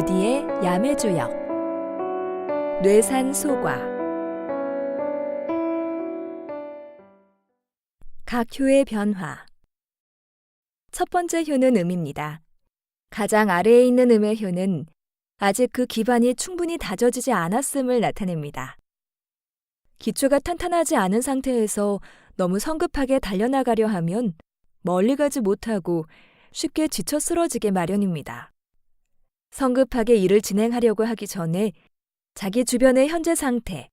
부디의 야매주역 뇌산 소과 각 효의 변화 첫 번째 효는 음입니다. 가장 아래에 있는 음의 효는 아직 그 기반이 충분히 다져지지 않았음을 나타냅니다. 기초가 탄탄하지 않은 상태에서 너무 성급하게 달려나가려 하면 멀리 가지 못하고 쉽게 지쳐 쓰러지게 마련입니다. 성급하게 일을 진행하려고 하기 전에 자기 주변의 현재 상태,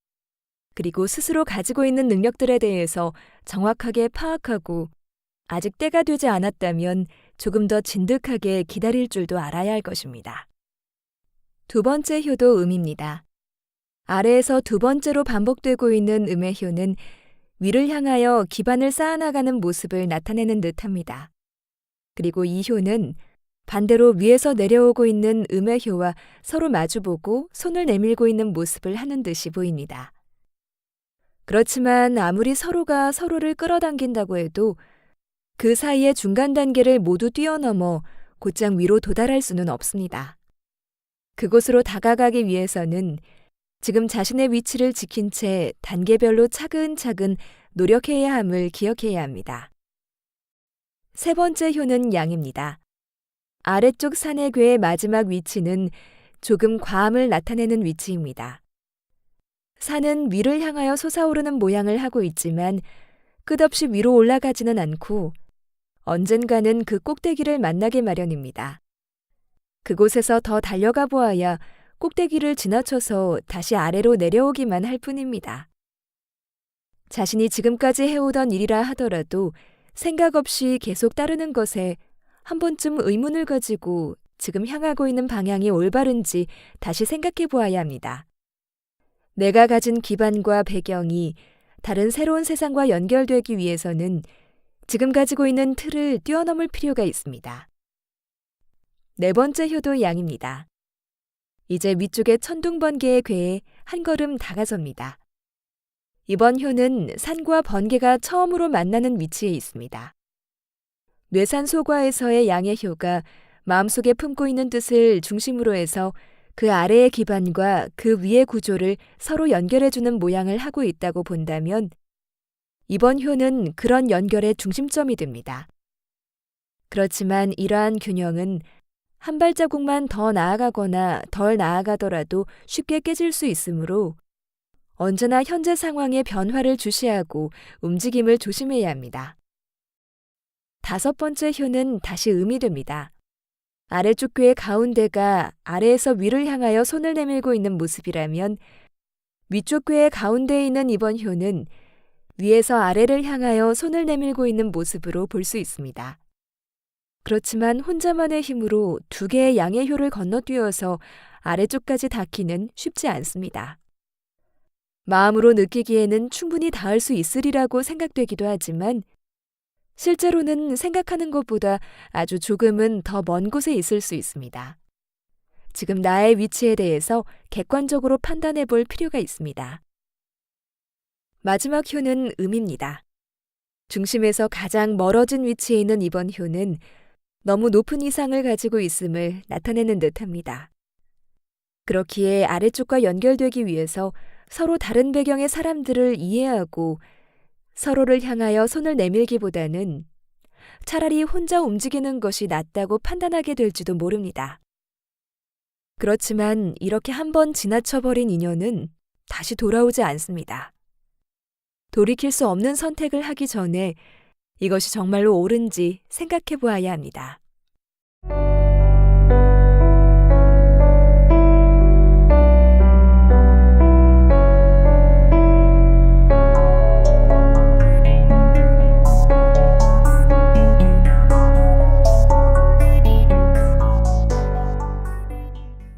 그리고 스스로 가지고 있는 능력들에 대해서 정확하게 파악하고 아직 때가 되지 않았다면 조금 더 진득하게 기다릴 줄도 알아야 할 것입니다. 두 번째 효도 음입니다. 아래에서 두 번째로 반복되고 있는 음의 효는 위를 향하여 기반을 쌓아나가는 모습을 나타내는 듯 합니다. 그리고 이 효는 반대로 위에서 내려오고 있는 음의 효와 서로 마주보고 손을 내밀고 있는 모습을 하는 듯이 보입니다. 그렇지만 아무리 서로가 서로를 끌어당긴다고 해도 그 사이의 중간 단계를 모두 뛰어넘어 곧장 위로 도달할 수는 없습니다. 그곳으로 다가가기 위해서는 지금 자신의 위치를 지킨 채 단계별로 차근차근 노력해야 함을 기억해야 합니다. 세 번째 효는 양입니다. 아래쪽 산해괴의 마지막 위치는 조금 과함을 나타내는 위치입니다. 산은 위를 향하여 솟아오르는 모양을 하고 있지만 끝없이 위로 올라가지는 않고 언젠가는 그 꼭대기를 만나게 마련입니다. 그곳에서 더 달려가 보아야 꼭대기를 지나쳐서 다시 아래로 내려오기만 할 뿐입니다. 자신이 지금까지 해오던 일이라 하더라도 생각 없이 계속 따르는 것에 한 번쯤 의문을 가지고 지금 향하고 있는 방향이 올바른지 다시 생각해 보아야 합니다. 내가 가진 기반과 배경이 다른 새로운 세상과 연결되기 위해서는 지금 가지고 있는 틀을 뛰어넘을 필요가 있습니다. 네 번째 효도 양입니다. 이제 위쪽의 천둥번개의 궤에 한 걸음 다가섭니다. 이번 효는 산과 번개가 처음으로 만나는 위치에 있습니다. 뇌산소과에서의 양의 효가 마음속에 품고 있는 뜻을 중심으로 해서 그 아래의 기반과 그 위의 구조를 서로 연결해주는 모양을 하고 있다고 본다면 이번 효는 그런 연결의 중심점이 됩니다. 그렇지만 이러한 균형은 한 발자국만 더 나아가거나 덜 나아가더라도 쉽게 깨질 수 있으므로 언제나 현재 상황의 변화를 주시하고 움직임을 조심해야 합니다. 다섯 번째 효는 다시 음이 됩니다. 아래쪽 궤의 가운데가 아래에서 위를 향하여 손을 내밀고 있는 모습이라면 위쪽 궤의 가운데에 있는 이번 효는 위에서 아래를 향하여 손을 내밀고 있는 모습으로 볼 수 있습니다. 그렇지만 혼자만의 힘으로 두 개의 양의 효를 건너뛰어서 아래쪽까지 닿기는 쉽지 않습니다. 마음으로 느끼기에는 충분히 닿을 수 있으리라고 생각되기도 하지만 실제로는 생각하는 것보다 아주 조금은 더 먼 곳에 있을 수 있습니다. 지금 나의 위치에 대해서 객관적으로 판단해 볼 필요가 있습니다. 마지막 효는 음입니다. 중심에서 가장 멀어진 위치에 있는 이번 효는 너무 높은 이상을 가지고 있음을 나타내는 듯 합니다. 그렇기에 아래쪽과 연결되기 위해서 서로 다른 배경의 사람들을 이해하고 서로를 향하여 손을 내밀기보다는 차라리 혼자 움직이는 것이 낫다고 판단하게 될지도 모릅니다. 그렇지만 이렇게 한번 지나쳐버린 인연은 다시 돌아오지 않습니다. 돌이킬 수 없는 선택을 하기 전에 이것이 정말로 옳은지 생각해 보아야 합니다.